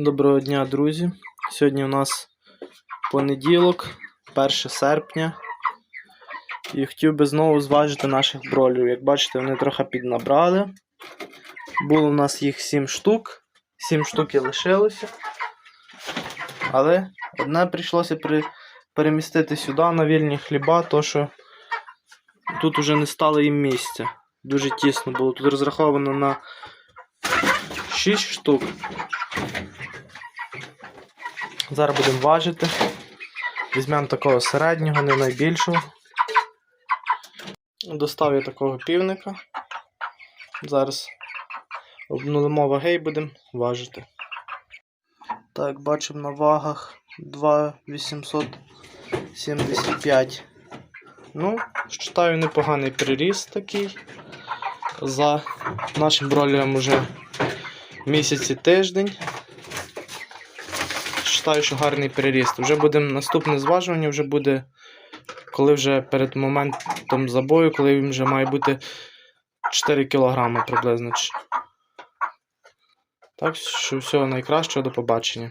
Доброго дня, друзі. Сьогодні у нас понеділок, 1 серпня. І хотів би знову зважити наших бролів. Як бачите, вони трохи піднабрали. Було у нас їх 7 штук. 7 штук і лишилося. Але одне прийшлося при... перемістити сюди на вільні хліба, то що тут уже не стало їм місця. Дуже тісно було. Тут розраховано на 6 штук. Зараз будемо важити. Візьмемо такого середнього, не найбільшого. Достав я такого півника. Зараз обнулимо ваги і будемо важити. Так, бачимо на вагах 2,875. Ну, вважаю, непоганий приріст такий. За нашим бролером вже місяць і тиждень. Вважаю, що гарний переріст. Вже буде наступне зважування, вже буде, коли вже перед моментом забою, коли він вже має бути 4 кг приблизно. Так що всього найкращого, до побачення.